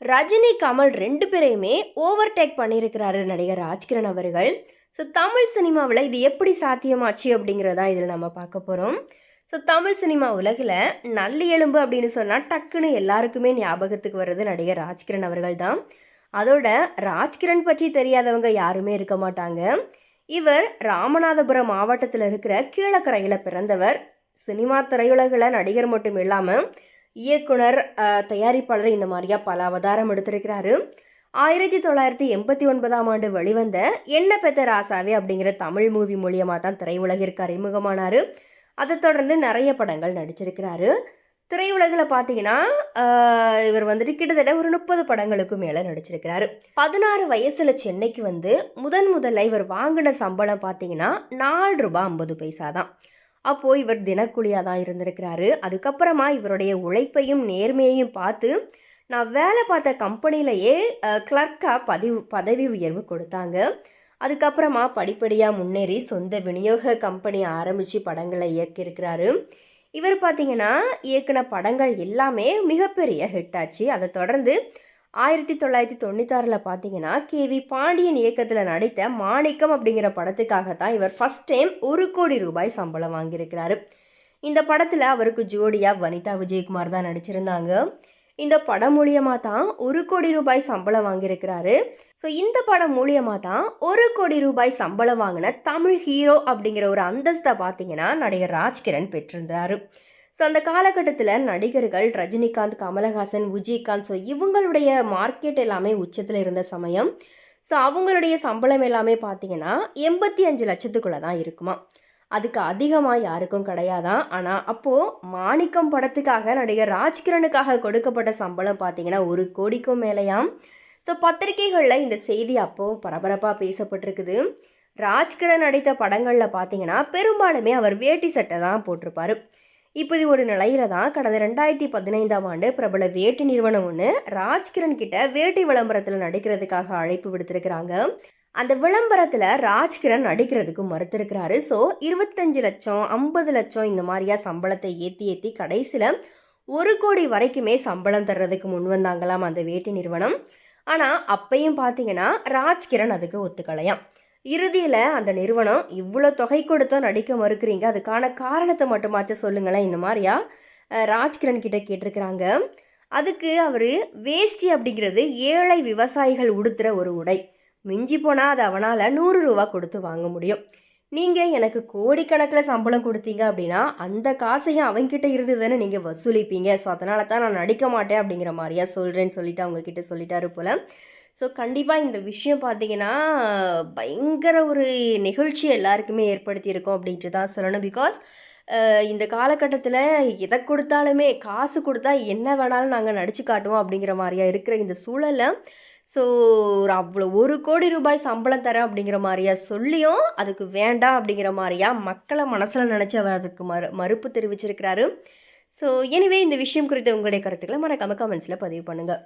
ரஜினி கமல் ரெண்டு பேரையுமே ஓவர்டேக் பண்ணியிருக்கிறாரு நடிகர் ராஜ்கிரண் அவர்கள். ஸோ தமிழ் சினிமாவில் இது எப்படி சாத்தியமாச்சு அப்படிங்கிறதா இதில் நம்ம பார்க்க போகிறோம் ஸோ தமிழ் சினிமா உலகில் நல்ல எலும்பு அப்படின்னு சொன்னால் டக்குன்னு எல்லாருக்குமே ஞாபகத்துக்கு வர்றது நடிகர் ராஜ்கிரண் அவர்கள் தான். அதோட ராஜ்கிரண் பற்றி தெரியாதவங்க யாருமே இருக்க மாட்டாங்க. இவர் ராமநாதபுரம் மாவட்டத்தில் இருக்கிற கீழக்கரையில் பிறந்தவர். சினிமா திரையுலகில் நடிகர் மட்டும் இல்லாமல் இயக்குனர் தயாரிப்பாளர் இந்த மாதிரியா பல அவதாரம் எடுத்திருக்கிறாரு. ஆயிரத்தி தொள்ளாயிரத்தி எண்பத்தி ஒன்பதாம் ஆண்டு வெளிவந்த என்ன பெத்த ராசாவே அப்படிங்கிற தமிழ் மூவி மூலியமாக தான் திரையுலகிற்கு அறிமுகமானார். அதை தொடர்ந்து நிறைய படங்கள் நடிச்சிருக்கிறாரு. திரையுலகில் பார்த்தீங்கன்னா இவர் வந்துட்டு கிட்டத்தட்ட ஒரு முப்பது படங்களுக்கு மேலே நடிச்சிருக்கிறாரு. பதினாறு வயசில் சென்னைக்கு வந்து முதன் முதல்ல இவர் வாங்கின சம்பளம் பார்த்தீங்கன்னா நாலு ரூபாய் ஐம்பது பைசா தான். அப்போது இவர் தினக்கூலியாக தான் இருந்திருக்கிறாரு. அதுக்கப்புறமா இவருடைய உழைப்பையும் நேர்மையையும் பார்த்து நான் வேலை பார்த்த கம்பெனிலேயே கிளர்க்காக பதிவு பதவி உயர்வு கொடுத்தாங்க. அதுக்கப்புறமா படிப்படியாக முன்னேறி சொந்த விநியோக கம்பெனி ஆரம்பித்து படங்களை இயக்கியிருக்கிறாரு. இவர் பார்த்திங்கன்னா இயக்குன படங்கள் எல்லாமே மிகப்பெரிய ஹிட் ஆச்சு. அதை தொடர்ந்து ஆயிரத்தி தொள்ளாயிரத்தி தொண்ணூத்தாறில் பார்த்தீங்கன்னா கே. வி. பாண்டியன் இயக்கத்தில் நடித்த மாணிக்கம் அப்படிங்கிற படத்துக்காக தான் இவர் ஃபஸ்ட் டைம் ஒரு கோடி ரூபாய் சம்பளம் வாங்கியிருக்கிறாரு. இந்த படத்தில் அவருக்கு ஜோடியாக வனிதா விஜயகுமார் தான் நடிச்சிருந்தாங்க. இந்த படம் மூலியமாக தான் ஒரு கோடி ரூபாய் சம்பளம் வாங்கியிருக்கிறாரு. ஸோ இந்த படம் மூலியமாக தான் ஒரு கோடி ரூபாய் சம்பளம் வாங்கின தமிழ் ஹீரோ அப்படிங்கிற ஒரு அந்தஸ்தை பார்த்தீங்கன்னா நடிகர் ராஜ்கிரண் பெற்றிருந்தாரு. ஸோ அந்த காலகட்டத்தில் நடிகர்கள் ரஜினிகாந்த் கமலஹாசன் விஜயகாந்த் ஸோ இவங்களுடைய மார்க்கெட் எல்லாமே உச்சத்தில் இருந்த சமயம். ஸோ அவங்களுடைய சம்பளம் எல்லாமே பார்த்தீங்கன்னா எண்பத்தி அஞ்சு லட்சத்துக்குள்ளே தான் இருக்குமா. அதுக்கு அதிகமாக யாருக்கும் கிடையாதான் ஆனால் அப்போது மாணிக்கம் படத்துக்காக நடிகர் ராஜ்கிரனுக்காக கொடுக்கப்பட்ட சம்பளம் பார்த்தீங்கன்னா ஒரு கோடிக்கும் மேலேயாம். ஸோ பத்திரிகைகளில் இந்த செய்தி அப்போது பரபரப்பாக பேசப்பட்டிருக்குது. ராஜ்கிரண் நடித்த படங்களில் பார்த்தீங்கன்னா பெரும்பாலுமே அவர் வேட்டி சட்டை தான் போட்டிருப்பாரு. இப்படி ஒரு நிலையில தான் கடந்த ரெண்டாயிரத்தி பதினைந்தாம் ஆண்டு பிரபல வேட்டி நிறுவனம் ஒன்று ராஜ்கிரண் கிட்ட வேட்டி விளம்பரத்தில் நடிக்கிறதுக்காக அழைப்பு விடுத்திருக்கிறாங்க. அந்த விளம்பரத்தில் ராஜ்கிரண் நடிக்கிறதுக்கு மறுத்திருக்கிறாரு. ஸோ இருபத்தஞ்சு லட்சம் ஐம்பது லட்சம் இந்த மாதிரியா சம்பளத்தை ஏற்றி ஏற்றி கடைசியில் ஒரு கோடி வரைக்குமே சம்பளம் தர்றதுக்கு முன் வந்தாங்களாம் அந்த வேட்டி நிறுவனம். ஆனால் அப்பையும் பார்த்தீங்கன்னா ராஜ்கிரண் அதுக்கு ஒத்துக்கலையாம். இறுதியில் அந்த நிறுவனம் இவ்வளோ தொகை கொடுத்தா நடிக்க மறுக்கிறீங்க? அதுக்கான காரணத்தை மட்டுமாச்சும் சொல்லுங்களேன். இந்த மாதிரியா? ராஜ்கிரண் கிட்ட கேட்டிருக்கிறாங்க. அதுக்கு அவர் வேஷ்டி அப்படிங்கிறது ஏழை விவசாயிகள் உடுத்துகிற ஒரு உடை. மிஞ்சி போனால் அது அவனால் நூறு ரூபா கொடுத்து வாங்க முடியும். நீங்கள் எனக்கு கோடிக்கணக்கில் சம்பளம் கொடுத்தீங்க அப்படின்னா அந்த காசையும் அவங்கிட்ட இருந்து தானே நீங்கள் வசூலிப்பீங்க. ஸோ அதனால தான் நான் நடிக்க மாட்டேன் அப்படிங்கிற மாதிரியா சொல்கிறேன்னு சொல்லிட்டு அவங்கக்கிட்ட சொல்லிட்டாரு போல். ஸோ கண்டிப்பாக இந்த விஷயம் பார்த்தீங்கன்னா பயங்கர ஒரு நிகழ்ச்சி எல்லாருக்குமே ஏற்படுத்தியிருக்கோம் அப்படின்ட்டு தான் சொல்லணும். பிகாஸ் இந்த காலகட்டத்தில் எதை கொடுத்தாலுமே காசு கொடுத்தா என்ன வேணாலும் நாங்கள் நடிச்சு காட்டுவோம் அப்படிங்கிற மாதிரியா இருக்கிற இந்த சூழலை ஸோ ஒரு அவ்வளோ ஒரு கோடி ரூபாய் சம்பளம் தரேன் அப்படிங்கிற மாதிரியா சொல்லியும் அதுக்கு வேண்டாம் அப்படிங்கிற மாதிரியா மக்களை மனசில் நினச்சி அவர் அதுக்கு மறு மறுப்பு தெரிவிச்சிருக்கிறாரு. ஸோ எனிவே இந்த விஷயம் குறித்த உங்களுடைய கருத்துக்களை மறக்காம கமெண்ட்ஸில் பதிவு பண்ணுங்கள்